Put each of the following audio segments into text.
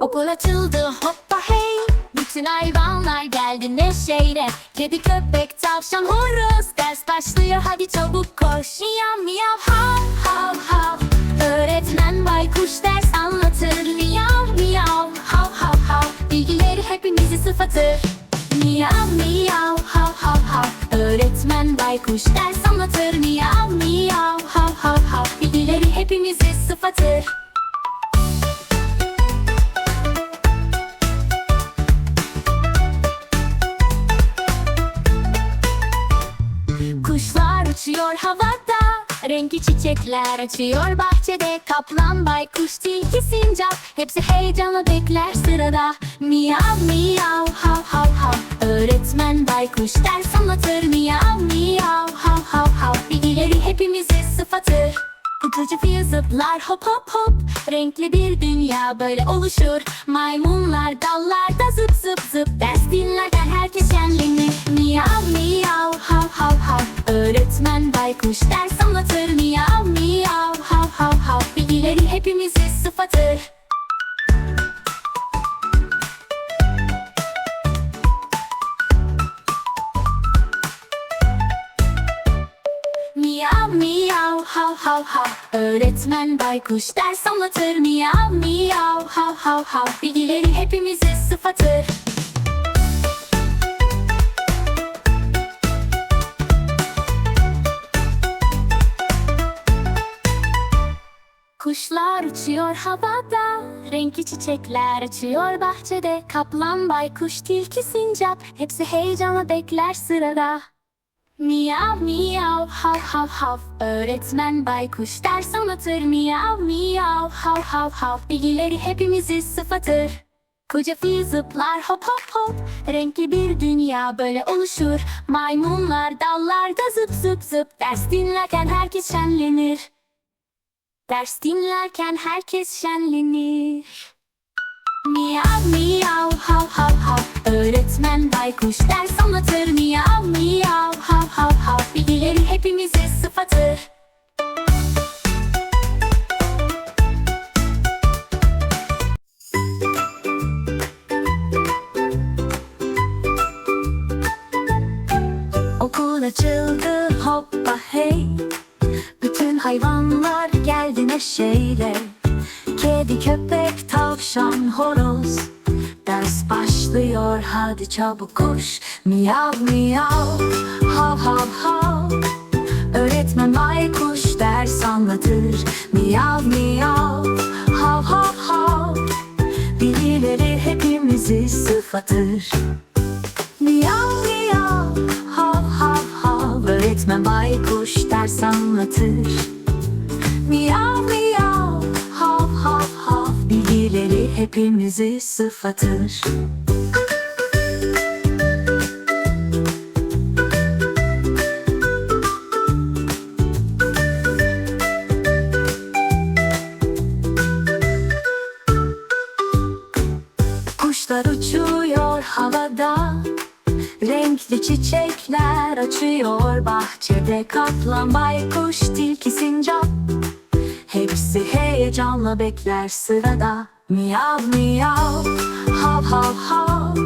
Okul açıldı hoppa hey. Bütün hayvanlar geldi neşeyle. Kedi köpek tavşan horoz. Ders başlıyor hadi çabuk koş. Miyav miyav hav hav hav. Öğretmen baykuş ders anlatır. Miyav miyav hav hav hav. Bilgileri hepimizi sıfatır. Miyav miyav hav hav hav. Öğretmen baykuş ders anlatır. Miyav miyav hav hav hav. Bilgileri hepimizi sıfatır Renkli çiçekler açıyor bahçede. Kaplan, baykuş, tilki, sincap. Hepsi heyecanla bekler sırada. Miyav miyav hav hav hav. Öğretmen baykuş ders anlatır. Miyav miyav hav hav hav. Bilgileri hepimizi sıfatır Fil zıplar hop hop hop. Renkli bir dünya böyle oluşur. Maymunlar dallarda zıp zıp zıp. Ders dinlerken herkes şenlenir. Miyav miyav hav hav hav. Öğretmen baykuş ders anlatır. Miyav miyav hav hav hav. Bilgileri hepimizi Öğretmen baykuş ders anlatır Miyav miyav. Hav hav hav Bilgileri hepimize sıfatır. Kuşlar uçuyor havada Renkli çiçekler açıyor bahçede. Kaplan, baykuş, tilki, sincap Hepsi heyecanla bekler sırada Miyav miyav hav hav hav. Öğretmen baykuş ders anlatır. Miyav miyav hav hav hav. Bilgileri hepimizi sıfatır. Koca fil zıplar hop hop hop. Renkli bir dünya böyle oluşur. Maymunlar dallarda zıp zıp zıp. Ders dinlerken herkes şenlenir. Ders dinlerken herkes şenlenir. Miyav miyav hav hav hav. Öğretmen baykuş ders anlatır. Miyav miyav Hepimize sıfatır Okul açıldı hoppa hey. Bütün hayvanlar geldi neşeyle. Kedi, köpek, tavşan, horoz. Ders başlıyor hadi çabuk koş. Miyav miyav. Hav hav hav Öğretmen baykuş ders anlatır. Miyav miyav hav hav hav. Bilgileri hepimizi sıfatır. Miyav miyav hav hav hav. Öğretmen baykuş ders anlatır. Miyav miyav hav hav hav. Bilgileri hepimizi sıfatır Renkli çiçekler açıyor bahçede. Kaplan, baykuş, tilki, sincap. Hepsi heyecanla bekler sırada. Miyav miyav hav hav hav.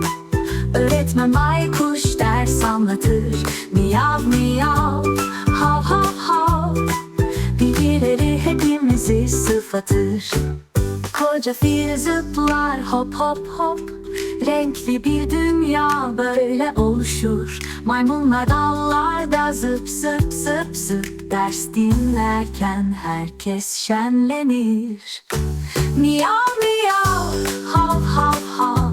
Öğretmen baykuş ders anlatır. Miyav miyav hav hav hav. Bilgileri hepimizi sıfatır. Koca fil zıplar hop hop hop Renkli bir dünya böyle oluşur. Maymunlar dallarda zıp zıp zıp zıp. Ders dinlerken herkes şenlenir. Miyav miyav hav hav hav.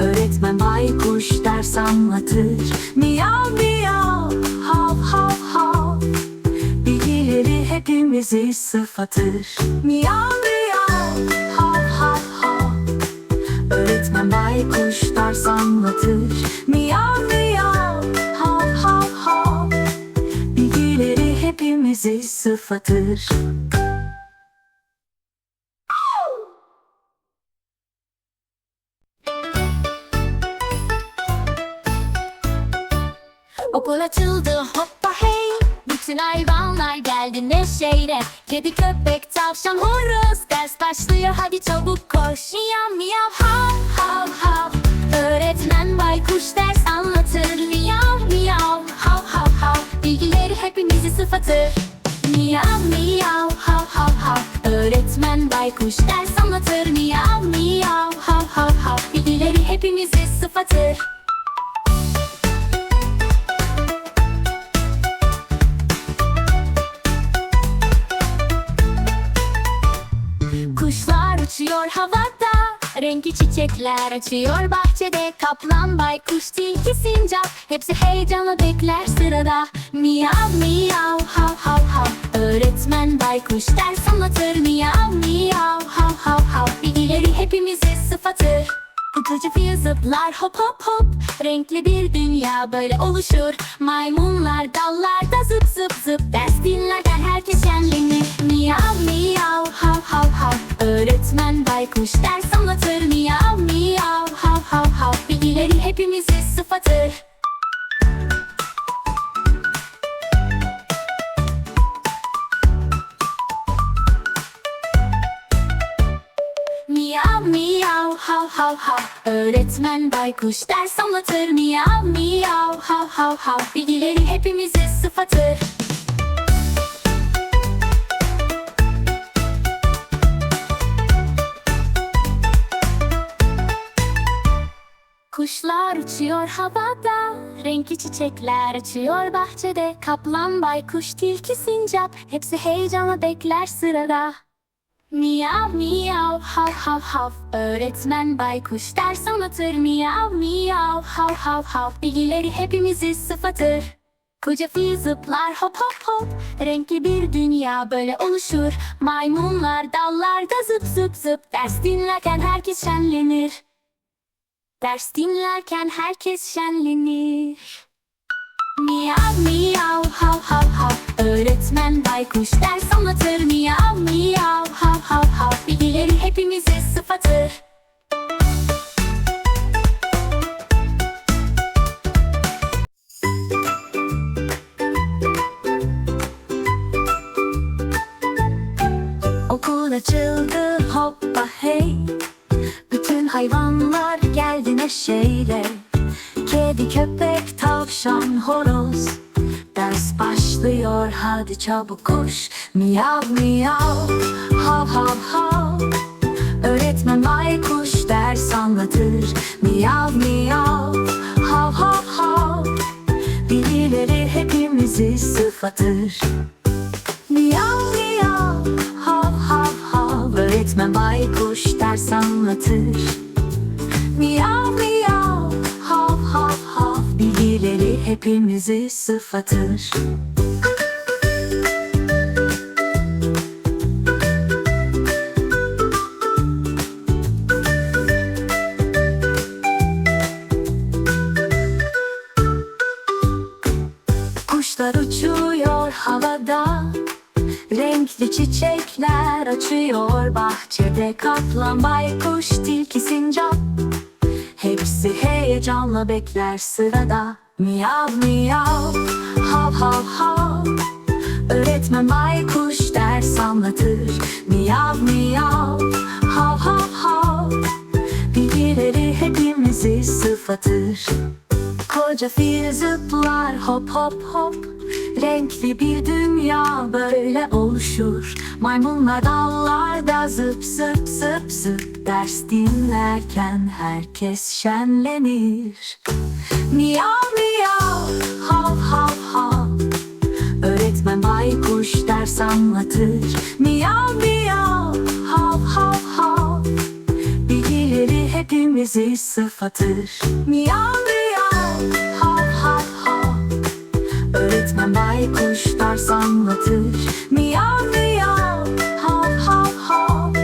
Öğretmen baykuş ders anlatır. Miyav miyav hav hav hav. Bilgileri hepimizi sıfatır. Miyav miyav hepimizi sıfatır. Okul açıldı hoppa hey! Bütün hayvanlar geldi neşeyle. Kedi köpek tavşan horoz Ders başlıyor. Hadi çabuk koş. Miyav miyav hav hav hav. Öğretmen baykuş ders anlatır. Miyav miyav hav hav hav. Bilgileri hepimizi sıfatır Miyav miyav hav hav hav. Öğretmen baykuş ders anlatır. Miyav miyav hav hav hav. Bilgileri hepimizi sıfatır. Kuşlar uçuyor havada Renkli çiçekler açıyor bahçede. Kaplan, baykuş, tilki, sincap. Hepsi heyecanla bekler sırada. Miyav miyav hav hav hav. Öğretmen baykuş ders anlatır. Miyav miyav hav hav hav. Bilgileri hepimize sıfatır. Kutucu fil zıplar hop hop hop. Renkli bir dünya böyle oluşur. Maymunlar dallarda zıp zıp zıp. Ders dinlerken herkes şenlenir. Miyav miyav hav hav hav. Öğretmen baykuş ders anlatır Hepimize sıfatır Miyav miyav hav hav hav. Öğretmen baykuş ders anlatır. Miyav miyav hav hav hav. Bilgileri hepimize sıfatır Kuşlar uçuyor havada Renkli çiçekler açıyor bahçede. Kaplan, baykuş, tilki, sincap Hepsi heyecanla bekler sırada. Miyav miyav hav hav hav Öğretmen baykuş ders anlatır Miyav miyav hav hav hav Bilgileri hepimizi sıfatır. Koca fil zıplar hop hop hop Renkli bir dünya böyle oluşur. Maymunlar dallarda zıp zıp zıp Ders dinlerken herkes şenlenir Ders dinlerken herkes şenlenir. Miyav miyav hav hav hav. Öğretmen baykuş ders anlatır. Miyav miyav hayvanlar geldi neşeyle. Kedi, köpek, tavşan, horoz. Ders başlıyor hadi çabuk koş. Miyav miyav hav hav hav. Öğretmen baykuş ders anlatır. Miyav miyav hav hav hav. Bilgileri hepimizi sıfatır. Miyav miyav hav hav hav. Öğretmen baykuş ders anlatır Miyav miyav hav hav hav. Bilgileri hepimizi sıfatır. Kuşlar uçuyor havada. Renkli çiçekler açıyor bahçede. Kaplan, baykuş, tilki, sincap Hepsi heyecanla bekler sırada. Miyav miyav hav hav hav. Öğretmen baykuş ders anlatır. Miyav miyav hav hav hav. Bilgileri hepimizi sıfatır Koca fil zıplar hop hop hop. Renkli bir dünya böyle oluşur. Maymunlar dallarda zıp zıp zıp zıp. Ders dinlerken herkes şenlenir. Miyav miyav hav hav hav. Öğretmen baykuş ders anlatır. Miyav miyav hav hav hav. Bilgileri hepimizi sıfatır. Miyav miyav Öğretmen baykuş ders anlatır Miyav miyav hav hav hav.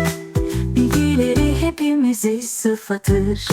Bilgileri hepimizi sıfatır